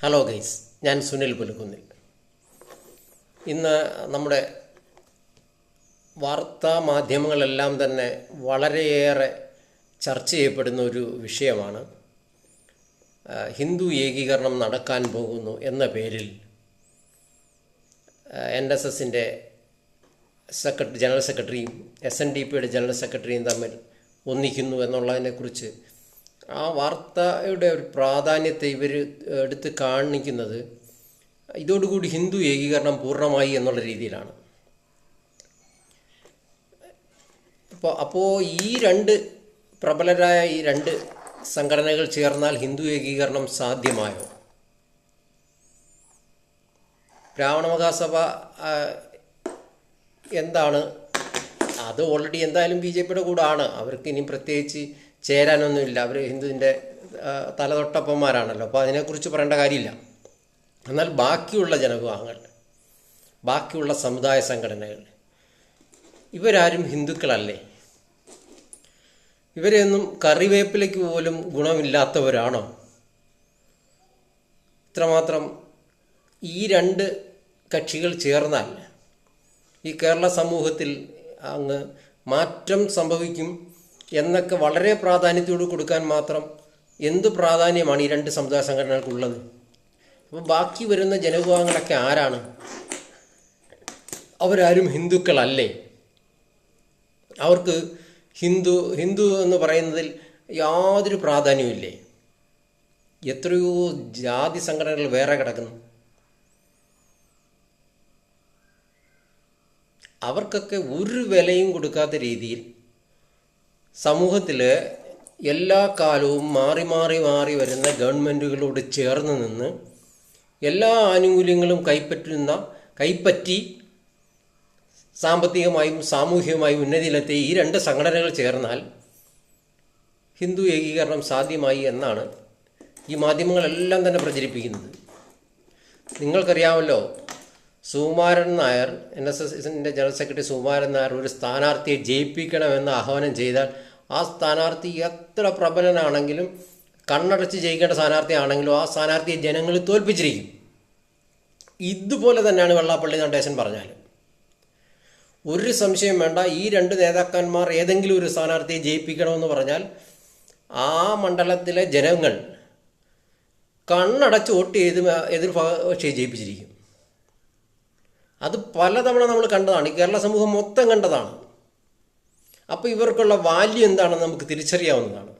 Hello guys ഞാൻ സുനിൽ പുലുക്കുന്നിൽ ഇന്ന് നമ്മുടെ വാർത്താ മാധ്യമങ്ങളെല്ലാം തന്നെ വളരെയേറെ ചർച്ച ചെയ്യപ്പെടുന്ന ഒരു വിഷയമാണ്. ഹിന്ദു ഏകീകരണം നടക്കാൻ പോകുന്നു എന്ന പേരിൽ എൻ എസ് എസിന്റെ സെക്രട്ടറി ജനറൽ സെക്രട്ടറിയും എസ് എൻ ഡി പിയുടെ ജനറൽ സെക്രട്ടറിയും തമ്മിൽ ഒന്നിക്കുന്നു എന്നുള്ളതിനെക്കുറിച്ച് ആ വാർത്തയുടെ ഒരു പ്രാധാന്യത്തെ ഇവർ എടുത്ത് കാണിക്കുന്നത് ഇതോടുകൂടി ഹിന്ദു ഏകീകരണം പൂർണമായി എന്നുള്ള രീതിയിലാണ്. അപ്പോൾ അപ്പോൾ ഈ രണ്ട് പ്രബലരായ ഈ രണ്ട് സംഘടനകൾ ചേർന്നാൽ ഹിന്ദു ഏകീകരണം സാധ്യമായോ? ബ്രാഹ്മണ മഹാസഭ എന്താണ്? അത് ഓൾറെഡി എന്തായാലും ബി ജെ പിയുടെ കൂടെ ആണ് അവർക്ക് ഇനി പ്രത്യേകിച്ച് ചേരാനൊന്നുമില്ല. അവർ ഹിന്ദുവിന്റെ തലതൊട്ടപ്പന്മാരാണല്ലോ. അപ്പോൾ അതിനെക്കുറിച്ച് പറയേണ്ട കാര്യമില്ല. എന്നാൽ ബാക്കിയുള്ള ജനവിഭാഗങ്ങൾ ബാക്കിയുള്ള സമുദായ സംഘടനകൾ ഇവരാരും ഹിന്ദുക്കളല്ലേ? ഇവരെയൊന്നും കറിവേപ്പിലേക്ക് പോലും ഗുണമില്ലാത്തവരാണോ? ഇത്രമാത്രം ഈ രണ്ട് കക്ഷികൾ ചേർന്നാൽ ഈ കേരള സമൂഹത്തിൽ അങ്ങ് മാറ്റം സംഭവിക്കും എന്നൊക്കെ വളരെ പ്രാധാന്യത്തോട് കൊടുക്കാൻ മാത്രം എന്ത് പ്രാധാന്യമാണ് ഈ രണ്ട് സമുദായ സംഘടനകൾക്കുള്ളത്? അപ്പോൾ ബാക്കി വരുന്ന ജനവിഭാഗങ്ങളൊക്കെ ആരാണ്? അവരാരും ഹിന്ദുക്കളല്ലേ? അവർക്ക് ഹിന്ദു ഹിന്ദു എന്ന് പറയുന്നതിൽ യാതൊരു പ്രാധാന്യവുമില്ലേ എത്രയോ ജാതി സംഘടനകൾ വേറെ കിടക്കുന്നു. അവർക്കൊക്കെ ഒരു വിലയും കൊടുക്കാത്ത രീതിയിൽ സമൂഹത്തിൽ എല്ലാ കാലവും മാറി മാറി മാറി വരുന്ന ഗവൺമെന്റുകളോട് ചേർന്ന് നിന്ന് എല്ലാ ആനുകൂല്യങ്ങളും കൈപ്പറ്റുന്ന കൈപ്പറ്റി സാമ്പത്തികമായും സാമൂഹികമായും ഉന്നതിയിലെത്തിയ ഈ രണ്ട് സംഘടനകൾ ചേർന്നാൽ ഹിന്ദു ഏകീകരണം സാധ്യമായി എന്നാണ് ഈ മാധ്യമങ്ങളെല്ലാം തന്നെ പ്രചരിപ്പിക്കുന്നത്. നിങ്ങൾക്കറിയാമല്ലോ സുകുമാരൻ നായർ എൻ എസ് എസിന്റെ ജനറൽ സെക്രട്ടറി സുകുമാരൻ നായർ ഒരു സ്ഥാനാർത്ഥിയെ ജയിപ്പിക്കണമെന്ന് ആഹ്വാനം ചെയ്താൽ ആ സ്ഥാനാർത്ഥി എത്ര പ്രബലനാണെങ്കിലും കണ്ണടച്ച് ജയിക്കേണ്ട സ്ഥാനാർത്ഥിയാണെങ്കിലും ആ സ്ഥാനാർത്ഥിയെ ജനങ്ങൾ തോൽപ്പിച്ചിരിക്കും. ഇതുപോലെ തന്നെയാണ് വെള്ളാപ്പള്ളി നടേശൻ പറഞ്ഞാൽ ഒരു സംശയം വേണ്ട ഈ രണ്ട് നേതാക്കന്മാർ ഏതെങ്കിലും ഒരു സ്ഥാനാർത്ഥിയെ ജയിപ്പിക്കണമെന്ന് പറഞ്ഞാൽ ആ മണ്ഡലത്തിലെ ജനങ്ങൾ കണ്ണടച്ച് വോട്ട് ചെയ്ത് എതിർ പക്ഷേ ജയിപ്പിച്ചിരിക്കും. അത് പലതവണ നമ്മൾ കണ്ടതാണ്. ഈ കേരള സമൂഹം മൊത്തം കണ്ടതാണ്. അപ്പോൾ ഇവർക്കുള്ള വാല്യൂ എന്താണെന്ന് നമുക്ക് തിരിച്ചറിയാവുന്നതാണ്.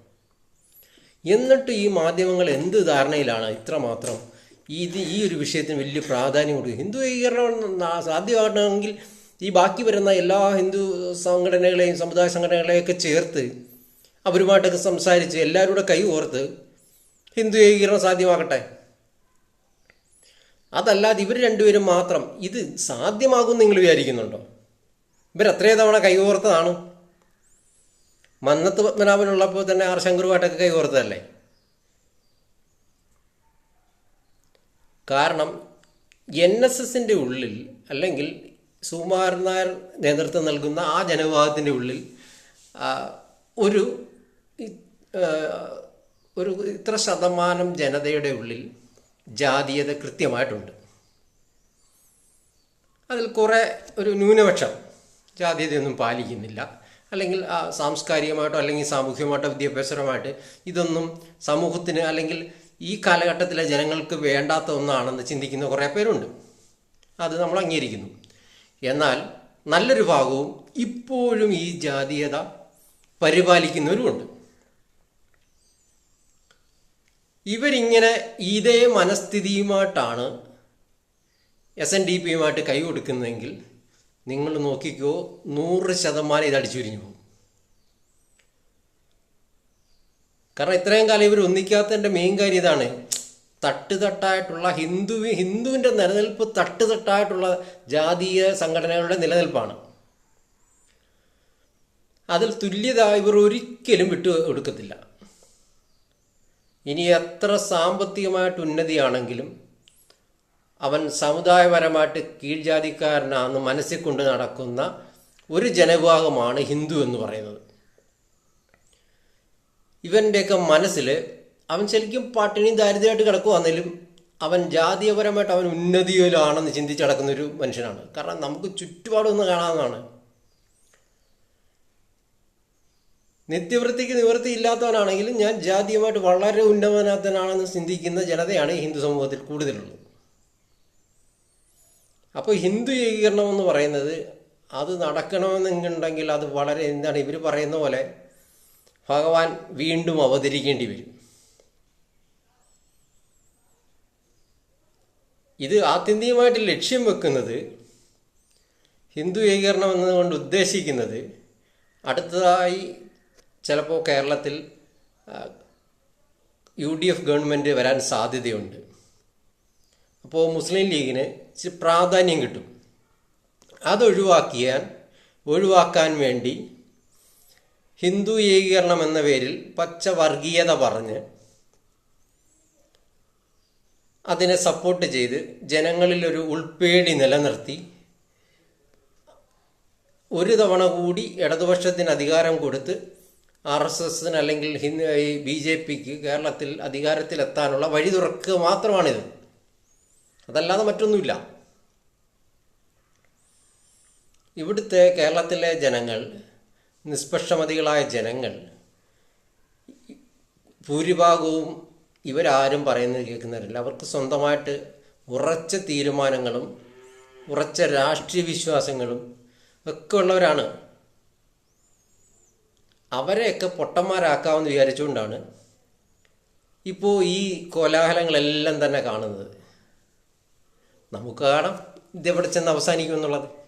എന്നിട്ട് ഈ മാധ്യമങ്ങൾ എന്ത് ധാരണയിലാണ്? ഇത്രമാത്രം ഇത് ഈ ഒരു വിഷയത്തിന് വലിയ പ്രാധാന്യം കൊടുക്കുക. ഹിന്ദു ഏകീകരണം സാധ്യമാകണമെങ്കിൽ ഈ ബാക്കി വരുന്ന എല്ലാ ഹിന്ദു സംഘടനകളെയും സമുദായ സംഘടനകളെയൊക്കെ ചേർത്ത് അവരുമായിട്ടൊക്കെ സംസാരിച്ച് എല്ലാവരും കൈ ഓർത്ത് ഹിന്ദു ഏകീകരണം സാധ്യമാകട്ടെ. അതല്ലാതെ ഇവർ രണ്ടുപേരും മാത്രം ഇത് സാധ്യമാകും നിങ്ങൾ വിചാരിക്കുന്നുണ്ടോ? ഇവർ എത്രയോ തവണ കൈകോർത്തതാണ്. മന്നത്ത് പത്മനാഭനുള്ളപ്പോൾ തന്നെ ആർ ശങ്കറുമായിട്ടൊക്കെ കൈകോർത്തതല്ലേ? കാരണം എൻ എസ് എസിന്റെ ഉള്ളിൽ അല്ലെങ്കിൽ സുകുമാരൻ നായർ നേതൃത്വം നൽകുന്ന ആ ജനവിഭാഗത്തിന്റെ ഉള്ളിൽ ഒരു ഒരു ഇത്ര ശതമാനം ജനതയുടെ ഉള്ളിൽ ജാതീയത കൃത്യമായിട്ടുണ്ട്. അതിൽ കുറേ ഒരു ന്യൂനപക്ഷം. ജാതീയതയൊന്നും പാലിക്കുന്നില്ല. അല്ലെങ്കിൽ സാംസ്കാരികമായിട്ടോ അല്ലെങ്കിൽ സാമൂഹികമായിട്ടോ വിദ്യാഭ്യാസപരമായിട്ട് ഇതൊന്നും സമൂഹത്തിന് അല്ലെങ്കിൽ ഈ കാലഘട്ടത്തിലെ ജനങ്ങൾക്ക് വേണ്ടാത്ത ഒന്നാണെന്ന് ചിന്തിക്കുന്ന കുറേ പേരുണ്ട്. അത് നമ്മൾ അംഗീകരിക്കുന്നു. എന്നാൽ നല്ലൊരു ഭാഗവും ഇപ്പോഴും ഈ ജാതീയത പരിപാലിക്കുന്നവരുമുണ്ട്. ഇവരിങ്ങനെ ഇതേ മനസ്ഥിതിയുമായിട്ടാണ് എസ് എൻ ഡി പിയുമായിട്ട് കൈ കൊടുക്കുന്നതെങ്കിൽ നിങ്ങൾ നോക്കിക്കോ നൂറ് ശതമാനം ഇത് അടിച്ചുരിഞ്ഞു പോകും. കാരണം ഇത്രയും കാലം ഇവർ ഒന്നിക്കാത്തതിന്റെ മെയിൻ കാര്യം ഇതാണ്. തട്ടുതട്ടായിട്ടുള്ള ഹിന്ദു ഹിന്ദുവിന്റെ നിലനിൽപ്പ് തട്ടുതട്ടായിട്ടുള്ള ജാതീയ സംഘടനകളുടെ നിലനിൽപ്പാണ്. അതിൽ തുല്യത ഇവർ ഒരിക്കലും വിട്ടു കൊടുക്കത്തില്ല ഇനി എത്ര സാമ്പത്തികമായിട്ട് ഉന്നതിയാണെങ്കിലും അവൻ സമുദായപരമായിട്ട് കീഴ്ജാതിക്കാരനാണെന്ന് മനസ്സിൽ കൊണ്ട് നടക്കുന്ന ഒരു ജനവിഭാഗമാണ് ഹിന്ദു എന്ന് പറയുന്നത്. ഇവന്റെയൊക്കെ മനസ്സിൽ അവൻ ശരിക്കും പട്ടിണി ദാരിദ്ര്യമായിട്ട് കിടക്കുവാണെങ്കിലും അവൻ ജാതീയപരമായിട്ട് അവൻ ഉന്നതിയിലാണെന്ന് ചിന്തിച്ച് കിടക്കുന്നൊരു മനുഷ്യനാണ്. കാരണം നമുക്ക് ചുറ്റുപാടൊന്ന് കാണാവുന്നതാണ്. നിത്യവൃത്തിക്ക് നിവൃത്തി ഇല്ലാത്തവനാണെങ്കിലും ഞാൻ ജാതീയമായിട്ട് വളരെ ഉന്നമനാഥനാണെന്ന് ചിന്തിക്കുന്ന ജനതയാണ് ഹിന്ദു സമൂഹത്തിൽ കൂടുതലുള്ളത്. അപ്പോൾ ഹിന്ദു ഏകീകരണം എന്ന് പറയുന്നത് അത് നടക്കണമെന്നുണ്ടെങ്കിൽ അത് വളരെ എന്താണ് ഇവർ പറയുന്ന പോലെ ഭഗവാൻ വീണ്ടും അവതരിക്കേണ്ടി വരും. ഇത് ആത്യന്തികമായിട്ട് ലക്ഷ്യം വെക്കുന്നത് ഹിന്ദു ഏകീകരണം എന്നതുകൊണ്ട് ഉദ്ദേശിക്കുന്നത് അടുത്തതായി ചിലപ്പോൾ കേരളത്തിൽ യു ഡി എഫ് ഗവൺമെന്റ് വരാൻ സാധ്യതയുണ്ട്. അപ്പോൾ മുസ്ലിം ലീഗിന് ഇച്ചിരി പ്രാധാന്യം കിട്ടും. അതൊഴിവാക്കിയാൻ ഒഴിവാക്കാൻ വേണ്ടി ഹിന്ദു ഏകീകരണം എന്ന പേരിൽ പച്ച വർഗീയത പറഞ്ഞ് അതിനെ സപ്പോർട്ട് ചെയ്ത് ജനങ്ങളിൽ ഒരു ഉൾപ്പേടി നിലനിർത്തി ഒരു തവണ കൂടി ഇടതുപക്ഷത്തിന് അധികാരം കൊടുത്ത് ആർ എസ് എസിന് അല്ലെങ്കിൽ ഹിന്ദു ഈ ബി ജെ പിക്ക് കേരളത്തിൽ അധികാരത്തിലെത്താനുള്ള വഴി തുറക്കുക മാത്രമാണിത്. അതല്ലാതെ മറ്റൊന്നുമില്ല. ഇവിടുത്തെ കേരളത്തിലെ ജനങ്ങൾ നിഷ്പക്ഷമതികളായ ജനങ്ങൾ ഭൂരിഭാഗവും ഇവരാരും പറയുന്നത് കേൾക്കുന്നവരില്ല. അവർക്ക് സ്വന്തമായിട്ട് ഉറച്ച തീരുമാനങ്ങളും ഉറച്ച രാഷ്ട്രീയ വിശ്വാസങ്ങളും ഒക്കെ ഉള്ളവരാണ്. അവരെയൊക്കെ പൊട്ടന്മാരാക്കാമെന്ന് വിചാരിച്ചുകൊണ്ടാണ് ഇപ്പോൾ ഈ കോലാഹലങ്ങളെല്ലാം തന്നെ കാണുന്നത്. നമുക്ക് കാണാം ഇതെവിടെ ചെന്ന് അവസാനിക്കും എന്നുള്ളത്